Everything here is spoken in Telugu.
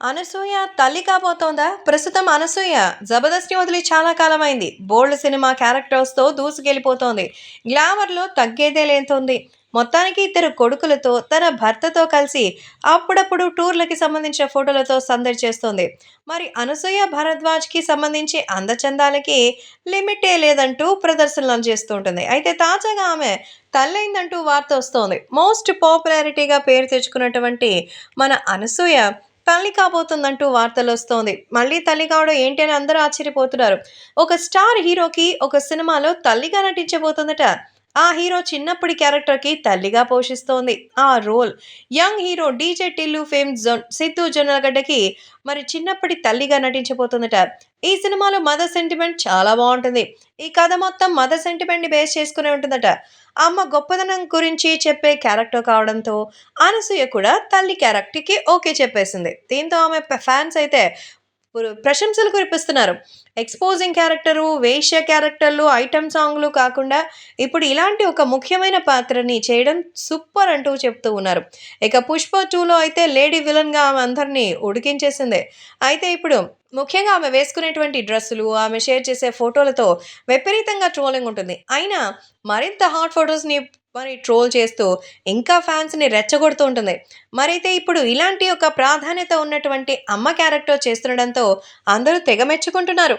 అనసూయ తల్లి కాబోతోందా? ప్రస్తుతం అనసూయ జబర్దస్త్ని వదిలి చాలా కాలమైంది. బోల్డ్ సినిమా క్యారెక్టర్స్తో దూసుకెళ్ళిపోతోంది. గ్లామర్లో తగ్గేదే లేంతోంది మొత్తానికి ఇద్దరు కొడుకులతో తన భర్తతో కలిసి అప్పుడప్పుడు టూర్లకి సంబంధించిన ఫోటోలతో సందడి చేస్తోంది. మరి అనసూయ భరద్వాజ్కి సంబంధించి అందచందాలకి లిమిటే లేదంటూ ప్రదర్శనలు చేస్తూ ఉంటుంది అయితే తాజాగా ఆమె తల్లైందంటూ వార్త వస్తోంది. మోస్ట్ పాపులారిటీగా పేరు తెచ్చుకున్నటువంటి మన అనసూయ తల్లి కాబోతుందంటూ వార్తలు వస్తోంది. మళ్ళీ తల్లి కావడం ఏంటి అని అందరూ ఆశ్చర్యపోతున్నారు. ఒక స్టార్ హీరోకి ఒక సినిమాలో తల్లిగా నటించబోతుందట. ఆ హీరో చిన్నప్పటి క్యారెక్టర్కి తల్లిగా పోషిస్తోంది. ఆ role young hero DJ Tillu fame zone Siddhu జొన్నలగడ్డకి మరి చిన్నప్పటి తల్లిగా నటించబోతుందట. ఈ సినిమాలో మదర్ సెంటిమెంట్ చాలా బాగుంటుంది. ఈ కథ మొత్తం మదర్ సెంటిమెంట్ని బేస్ చేసుకునే ఉంటుందట. అమ్మ గొప్పదనం గురించి చెప్పే క్యారెక్టర్ కావడంతో అనసూయ కూడా తల్లి క్యారెక్టర్కి ఓకే చెప్పేసింది. దీంతో ఆమె ఫ్యాన్స్ అయితే ప్రశంసలు కురిపిస్తున్నారు. ఎక్స్పోజింగ్ క్యారెక్టరు వేష్య క్యారెక్టర్లు ఐటమ్ సాంగ్లు కాకుండా ఇప్పుడు ఇలాంటి ఒక ముఖ్యమైన పాత్రని చేయడం సూపర్ అంటూ చెప్తూ ఉన్నారు. ఇక పుష్ప టూలో అయితే లేడీ విలన్గా ఆమె అందరినీ ఉడికించేసిందే. అయితే ఇప్పుడు ముఖ్యంగా ఆమె వేసుకునేటువంటి డ్రెస్సులు ఆమె షేర్ చేసే ఫోటోలతో విపరీతంగా ట్రోలింగ్ ఉంటుంది. అయినా మరింత హాట్ ఫొటోస్ని మరి ట్రోల్ చేస్తూ ఇంకా ఫ్యాన్స్ని రెచ్చగొడుతూ ఉంటుంది. మరైతే ఇప్పుడు ఇలాంటి ఒక ప్రాధాన్యత ఉన్నటువంటి అమ్మ క్యారెక్టర్ చేస్తుండడంతో అందరూ తెగ మెచ్చుకుంటున్నారు.